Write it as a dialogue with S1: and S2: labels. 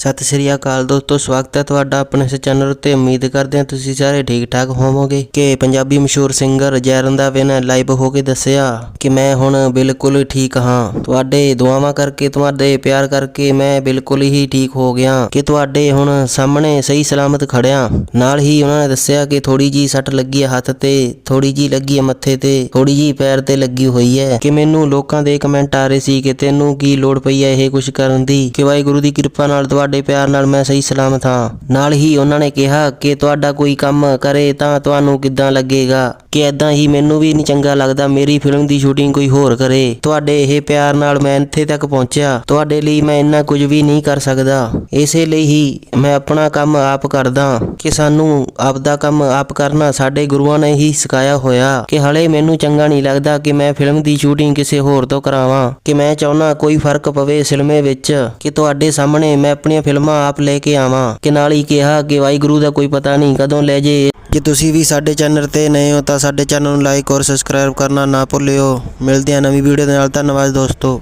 S1: ਸਤਿ ਸ੍ਰੀ ਅਕਾਲ ਦੋਸਤੋ, ਸਵਾਗਤ ਹੈ ਤੁਹਾਡਾ ਆਪਣੇ ਇਸ ਚੈਨਲ ਉੱਤੇ। ਉਮੀਦ ਕਰਦੇ ਹਾਂ ਤੁਸੀਂ ਸਾਰੇ ਠੀਕ ਠਾਕ ਹੋਵੋਗੇ। ਕਿ ਪੰਜਾਬੀ ਮਸ਼ਹੂਰ ਸਿੰਗਰ ਜੈਰਨ ਦਾ ਨੇ ਲਾਈਵ ਹੋ ਕੇ ਦੱਸਿਆ ਕਿ ਮੈਂ ਹੁਣ ਬਿਲਕੁਲ ਠੀਕ ਹਾਂ। ਤੁਹਾਡੇ ਦੁਆਵਾਂ ਕਰਕੇ, ਤੁਹਾਡੇ ਪਿਆਰ ਕਰਕੇ ਮੈਂ ਬਿਲਕੁਲ ਹੀ ਠੀਕ ਹੋ ਗਿਆ। ਕਿ ਤੁਹਾਡੇ ਹੁਣ ਸਾਹਮਣੇ ਸਹੀ ਸਲਾਮਤ ਖੜਿਆ। ਨਾਲ ਹੀ ਉਹਨਾਂ ਨੇ ਦੱਸਿਆ ਕਿ ਥੋੜੀ ਜੀ ਸੱਟ ਲੱਗੀ ਹੈ ਹੱਥ ਤੇ ਥੋੜੀ ਜੀ ਲੱਗੀ ਹੈ ਮੱਥੇ ਤੇ ਥੋੜੀ ਜੀ ਪੈਰ ਤੇ ਲੱਗੀ ਹੋਈ ਹੈ। ਕਿ ਮੈਨੂੰ ਲੋਕਾਂ ਦੇ ਕਮੈਂਟ ਆ ਰਹੇ ਸੀ ਕਿ ਤੈਨੂੰ ਕੀ ਲੋੜ ਪਈ ਹੈ ਇਹ ਕੁਝ ਕਰਨ ਦੀ? ਕਿ ਵਾਹਿਗੁਰੂ ਦੀ ਕਿਰਪਾ ਨਾਲ ਤੁਹਾਡੇ ਤੁਹਾਡੇ ਪਿਆਰ ਨਾਲ ਮੈਂ ਸਹੀ ਸਲਾਮਤ ਹਾਂ। ਨਾਲ ਹੀ ਉਹਨਾਂ ਨੇ ਕਿਹਾ ਕਿ ਤੁਹਾਡਾ ਕੋਈ ਕੰਮ ਕਰੇ ਤਾਂ ਤੁਹਾਨੂੰ ਕਿੱਦਾਂ ਲੱਗੇਗਾ? ਕਿ ਐਦਾਂ ਹੀ ਮੈਨੂੰ ਵੀ ਨਹੀਂ ਚੰਗਾ ਲੱਗਦਾ ਮੇਰੀ ਫਿਲਮ ਦੀ ਸ਼ੂਟਿੰਗ ਕੋਈ ਹੋਰ ਕਰੇ। ਤੁਹਾਡੇ ਇਹ ਪਿਆਰ ਨਾਲ ਮੈਂ ਇੱਥੇ ਤੱਕ ਪਹੁੰਚਿਆ। ਤੁਹਾਡੇ ਲਈ ਮੈਂ ਇੰਨਾ ਕੁਝ ਵੀ ਨਹੀਂ ਕਰ ਸਕਦਾ। ਇਸੇ ਲਈ ਹੀ ਮੈਂ ਆਪਣਾ ਕੰਮ ਆਪ ਕਰਦਾ ਕਿ ਸਾਨੂੰ ਆਪਦਾ ਕੰਮ ਆਪ ਕਰਨਾ ਸਾਡੇ ਗੁਰੂਆਂ ਨੇ ਹੀ ਸਿਖਾਇਆ ਹੋਇਆ। ਕਿ ਹਲੇ ਮੈਨੂੰ ਚੰਗਾ ਨਹੀਂ ਲੱਗਦਾ ਕਿ ਮੈਂ ਫਿਲਮ ਦੀ ਸ਼ੂਟਿੰਗ ਕਿਸੇ ਹੋਰ ਤੋਂ ਕਰਾਵਾਂ। ਕਿ ਮੈਂ ਚਾਹੁੰਦਾ ਕੋਈ ਫ਼ਰਕ ਪਵੇ ਸਿਲਮੇ ਵਿੱਚ। ਕਿ ਤੁਹਾਡੇ ਸਾਹਮਣੇ ਮੈਂ ਆਪਣੀਆਂ ਫਿਲਮਾਂ ਆਪ ਲੈ ਕੇ ਆਵਾਂ। ਕਿ ਨਾਲ ਹੀ ਕਿਹਾ ਕਿ ਵਾਹਿਗੁਰੂ ਦਾ ਕੋਈ ਪਤਾ ਨਹੀਂ ਕਦੋਂ ਲੈ ਜੇ। ਜੇ ਤੁਸੀਂ ਵੀ ਸਾਡੇ ਚੈਨਲ ਤੇ ਨਏ ਹੋ ਤਾਂ ਸਾਡੇ ਚੈਨਲ ਨੂੰ ਲਾਈਕ ਔਰ ਸਬਸਕ੍ਰਾਈਬ ਕਰਨਾ ਨਾ ਭੁੱਲਿਓ। ਮਿਲਦੇ ਹਾਂ ਨਵੀਂ ਵੀਡੀਓ ਦੇ ਨਾਲ। ਧੰਨਵਾਦ ਦੋਸਤੋ।